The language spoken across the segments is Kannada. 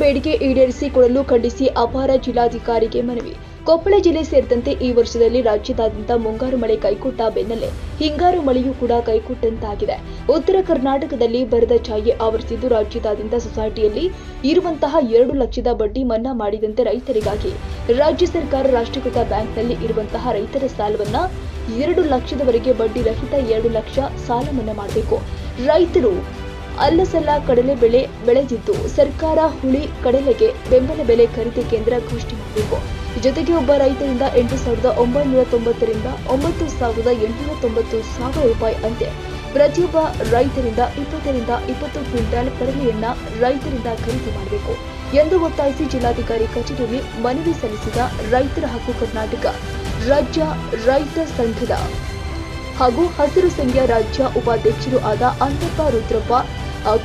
ಬೇಡಿಕೆ ಈಡೇರಿಸಿಕೊಳ್ಳಲು ಖಂಡಿಸಿ ಅಪಾರ ಜಿಲ್ಲಾಧಿಕಾರಿಗೆ ಮನವಿ. ಕೊಪ್ಪಳ ಜಿಲ್ಲೆ ಸೇರಿದಂತೆ ಈ ವರ್ಷದಲ್ಲಿ ರಾಜ್ಯದಾದ್ಯಂತ ಮುಂಗಾರು ಮಳೆ ಕೈಕೊಟ್ಟ ಬೆನ್ನಲ್ಲೇ ಹಿಂಗಾರು ಮಳೆಯೂ ಕೂಡ ಕೈಕೊಟ್ಟಂತಾಗಿದೆ. ಉತ್ತರ ಕರ್ನಾಟಕದಲ್ಲಿ ಬರದ ಛಾಯೆ ಆವರಿಸಿದ್ದು ರಾಜ್ಯದಾದ್ಯಂತ ಸೊಸೈಟಿಯಲ್ಲಿ ಇರುವಂತಹ ಎರಡು ಲಕ್ಷದ ಬಡ್ಡಿ ಮನ್ನಾ ಮಾಡಿದಂತೆ ರೈತರಿಗಾಗಿ. ರಾಜ್ಯ ಸರ್ಕಾರ ರಾಷ್ಟ್ರೀಕೃತ ಬ್ಯಾಂಕ್ನಲ್ಲಿ ಇರುವಂತಹ ರೈತರ ಸಾಲವನ್ನ ಎರಡು ಲಕ್ಷದವರೆಗೆ ಬಡ್ಡಿ ರಹಿತ ಎರಡು ಲಕ್ಷ ಸಾಲ ಮನ್ನಾ ಮಾಡಬೇಕು. ರೈತರು ಅಲ್ಲಸಲ್ಲ ಕಡಲೆ ಬೆಳೆ ಬೆಳೆದಿದ್ದು, ಸರ್ಕಾರ ಹುಳಿ ಕಡಲೆಗೆ ಬೆಂಬಲ ಬೆಲೆ ಖರೀದಿ ಕೇಂದ್ರ ಘೋಷಣೆ ಮಾಡಬೇಕು ಜೊತೆಗೆ ಒಬ್ಬ ರೈತರಿಂದ ಎಂಟು ಸಾವಿರದ ಒಂಬೈನೂರ ತೊಂಬತ್ತರಿಂದ ಒಂಬತ್ತು ಸಾವಿರದ ಎಂಟುನೂರ ತೊಂಬತ್ತು ಸಾವಿರ ರೂಪಾಯಿ ಅಂತೆ. ಪ್ರತಿಯೊಬ್ಬ ರೈತರಿಂದ ಇಪ್ಪತ್ತರಿಂದ ಇಪ್ಪತ್ತು ಕ್ವಿಂಟಾಲ್ ಕಡಲೆಯನ್ನ ರೈತರಿಂದ ಖರೀದಿ ಮಾಡಬೇಕು ಎಂದು ಒತ್ತಾಯಿಸಿ ಜಿಲ್ಲಾಧಿಕಾರಿ ಕಚೇರಿಯಲ್ಲಿ ಮನವಿ ಸಲ್ಲಿಸಿದ ರೈತರ ಹಕ್ಕು ಕರ್ನಾಟಕ ರಾಜ್ಯ ರೈತ ಸಂಘದ ಹಾಗೂ ಹಸಿರು ಸಂಘ ರಾಜ್ಯ ಉಪಾಧ್ಯಕ್ಷರು ಆದ ಅಂತಪ್ಪ ರುದ್ರಪ್ಪ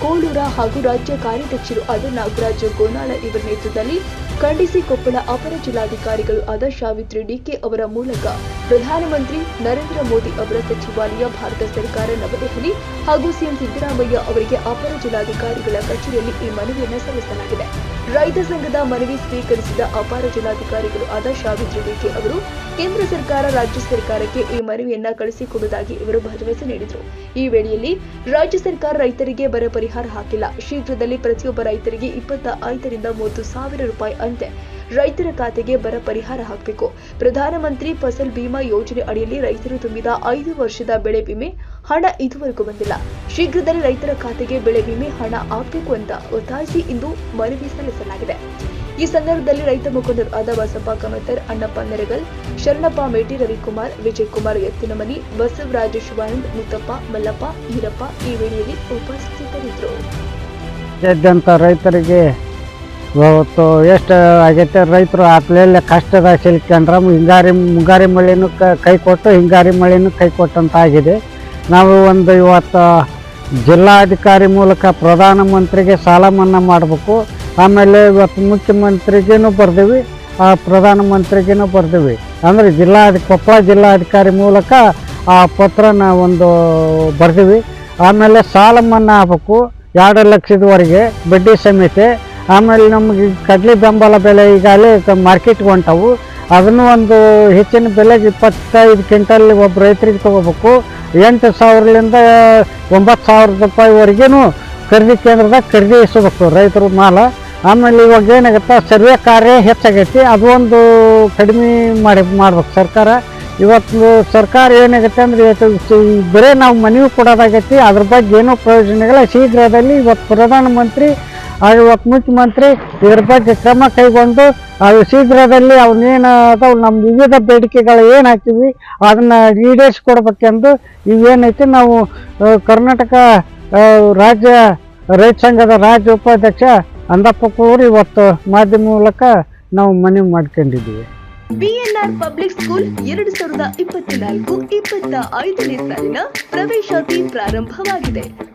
ಕೋಲೂರ ಹಾಗೂ ರಾಜ್ಯ ಕಾರ್ಯಾಧ್ಯಕ್ಷರು ಆದ ನಾಗರಾಜ ಗೋನಾಳ ಇವರ ನೇತೃತ್ವದಲ್ಲಿ ಖಂಡಿಸಿ ಕೊಪ್ಪಳ ಅಪರ ಜಿಲ್ಲಾಧಿಕಾರಿಗಳು ಆದ ಸಾವಿತ್ರಿ ಡಿಕೆ ಅವರ ಮೂಲಕ ಪ್ರಧಾನಮಂತ್ರಿ ನರೇಂದ್ರ ಮೋದಿ ಅವರ ಸಚಿವಾಲಯ ಭಾರತ ಸರ್ಕಾರ ನವದೆಹಲಿ ಹಾಗೂ ಸಿಎಂ ಸಿದ್ದರಾಮಯ್ಯ ಅವರಿಗೆ ಅಪರ ಜಿಲ್ಲಾಧಿಕಾರಿಗಳ ಕಚೇರಿಯಲ್ಲಿ ಈ ಮನವಿಯನ್ನು ಸಲ್ಲಿಸಲಾಗಿದೆ. ರೈತ ಸಂಘದ ಮನವಿ ಸ್ವೀಕರಿಸಿದ ಅಪಾರ ಜಿಲ್ಲಾಧಿಕಾರಿಗಳು ಆದ ಸಾವಿತ್ರಿ ಡಿಕೆ ಅವರು ಕೇಂದ್ರ ಸರ್ಕಾರ ರಾಜ್ಯ ಸರ್ಕಾರಕ್ಕೆ ಈ ಮನವಿಯನ್ನ ಕಳಿಸಿಕೊಡುವುದಾಗಿ ಇವರು ಭರವಸೆ ನೀಡಿದರು. ಈ ವೇಳೆಯಲ್ಲಿ ರಾಜ್ಯ ಸರ್ಕಾರ ರೈತರಿಗೆ ಬರ ಪರಿಹಾರ ಹಾಕಿಲ್ಲ. ಶೀಘ್ರದಲ್ಲಿ ಪ್ರತಿಯೊಬ್ಬ ರೈತರಿಗೆ ಇಪ್ಪತ್ತ ಐದರಿಂದ ಮೂವತ್ತು ಸಾವಿರ ರೂಪಾಯಿ ಅಂತೆ ರೈತರ ಖಾತೆಗೆ ಬರ ಪರಿಹಾರ ಹಾಕಬೇಕು. ಪ್ರಧಾನಮಂತ್ರಿ ಫಸಲ್ ಬಿಮಾ ಯೋಜನೆ ಅಡಿಯಲ್ಲಿ ರೈತರು ತುಂಬಿದ ಐದು ವರ್ಷದ ಬೆಳೆ ವಿಮೆ, ಹಣ ಇದುವರೆಗೂ ಬಂದಿಲ್ಲ. ಶೀಘ್ರದಲ್ಲಿ ರೈತರ ಖಾತೆಗೆ ಬೆಳೆ ವಿಮೆ, ಹಣ ಹಾಕಬೇಕು ಅಂತ ಒತ್ತಾಯಿಸಿ ಇಂದು ಮನವಿ ಸಲ್ಲಿಸಲಾಗಿದೆ. ಈ ಸಂದರ್ಭದಲ್ಲಿ ರೈತ ಮುಖಂಡರು ಆದ ಬಸಪ್ಪ ಕಮತರ್, ಅಣ್ಣಪ್ಪ ನೆರಗಲ್, ಶರಣಪ್ಪ ಮೇಟಿ, ರವಿಕುಮಾರ್, ವಿಜಯಕುಮಾರ್ ಎತ್ತಿನಮನಿ, ಬಸವರಾಜ ಶಿವಾನಂದ್, ಮುತ್ತಪ್ಪ, ಮಲ್ಲಪ್ಪ, ಈರಪ್ಪ ಈ ವೇಳೆಯಲ್ಲಿ ಉಪಸ್ಥಿತರಿದ್ದರು. ರೈತರಿಗೆ ಇವತ್ತು ಎಷ್ಟು ಆಗೈತೆ ರೈತರು ಆತ್ಲೆಲ್ಲ ಕಷ್ಟದ ಸಿಲ್ಕೊಂಡ್ರೆ ಹಿಂಗಾರಿ, ಮುಂಗಾರಿ ಮಳೆನೂ ಕ- ಕೈ ಕೊಟ್ಟು ಹಿಂಗಾರಿ ಮಳೆನೂ ಕೈ ಕೊಟ್ಟಂತ ಆಗಿದೆ ನಾವು ಒಂದು ಇವತ್ತು ಜಿಲ್ಲಾಧಿಕಾರಿ ಮೂಲಕ ಪ್ರಧಾನಮಂತ್ರಿಗೆ ಸಾಲ ಮನ್ನಾ ಮಾಡಬೇಕು. ಆಮೇಲೆ ಇವತ್ತು ಮುಖ್ಯಮಂತ್ರಿಗೇನು ಬರ್ದೀವಿ, ಆ ಪ್ರಧಾನಮಂತ್ರಿಗೇನು ಬರ್ದೀವಿ. ಅಂದರೆ ಜಿಲ್ಲಾ ಕೊಪ್ಪಳ ಜಿಲ್ಲಾಧಿಕಾರಿ ಮೂಲಕ ಆ ಪತ್ರನ ಒಂದು ಬರ್ದೀವಿ. ಆಮೇಲೆ ಸಾಲ ಮನ್ನಾ ಆಗಬೇಕು. ಎರಡು ಲಕ್ಷದವರೆಗೆ ಬಡ್ಡಿ ಸಮೇತ ಆಮೇಲೆ ನಮಗೆ ಕಡಲೆ ಬೆಂಬಲ ಬೆಲೆ ಈಗಾಗಲೇ ಮಾರ್ಕೆಟ್ಗೆ ಹೊಂಟವು. ಅದನ್ನು ಒಂದು ಹೆಚ್ಚಿನ ಬೆಲೆಗೆ ಇಪ್ಪತ್ತೈದು ಕ್ವಿಂಟಲ್ ಒಬ್ಬ ರೈತರಿಗೆ ತೊಗೋಬೇಕು. ಎಂಟು ಸಾವಿರದಿಂದ ಒಂಬತ್ತು ಸಾವಿರ ರೂಪಾಯಿವರೆಗೇನು ಖರೀದಿ ಕೇಂದ್ರದಾಗ ಖರೀದಿಸಬೇಕು ರೈತರು ಮಾಲ. ಆಮೇಲೆ ಇವಾಗ ಏನಾಗುತ್ತೆ, ಸರ್ವೆ ಕಾರ್ಯ ಹೆಚ್ಚಾಗೈತಿ. ಅದು ಒಂದು ಕಡಿಮೆ ಮಾಡಿ ಮಾಡ್ಬೇಕು ಸರ್ಕಾರ. ಇವತ್ತು ಸರ್ಕಾರ ಏನಾಗುತ್ತೆ ಅಂದರೆ ಬರೀ ನಾವು ಮನವಿ ಕೊಡೋದಾಗೈತಿ. ಅದ್ರ ಬಗ್ಗೆ ಏನೂ ಪ್ರಯೋಜನಗಳ ಶೀಘ್ರದಲ್ಲಿ ಇವತ್ತು ಪ್ರಧಾನಮಂತ್ರಿ ಹಾಗೂ ಮುಖ್ಯಮಂತ್ರಿ ಇದ್ರ ಬಗ್ಗೆ ಕ್ರಮ ಕೈಗೊಂಡು ಅದು ಶೀಘ್ರದಲ್ಲಿ ಅವನ್ನೇನು ಅದಾವ ನಮ್ಮ ವಿವಿಧ ಬೇಡಿಕೆಗಳು ಏನು ಹಾಕಿವಿ ಅದನ್ನು ಈಡೇರಿಸ್ಕೊಡ್ಬೇಕೆಂದು ಇವೇನೈತಿ ನಾವು ಕರ್ನಾಟಕ ರಾಜ್ಯ, ರೈತ ಸಂಘದ ರಾಜ್ಯ ಉಪಾಧ್ಯಕ್ಷ ಅಂದಪ್ಪ ಕೂರ್ ಇವತ್ತು ಮಾಧ್ಯಮ ಮೂಲಕ ನಾವು ಮನವಿ ಮಾಡ್ಕೊಂಡಿದ್ದೀವಿ. ಬಿಎನ್ಆರ್ ಪಬ್ಲಿಕ್ ಸ್ಕೂಲ್ ಎರಡು ಸಾವಿರದ ಇಪ್ಪತ್ನಾಲ್ಕು, ಇಪ್ಪತ್ತ ಐದನೇ ಸಾಲಿನ ಪ್ರವೇಶಾತಿ ಪ್ರಾರಂಭವಾಗಿದೆ.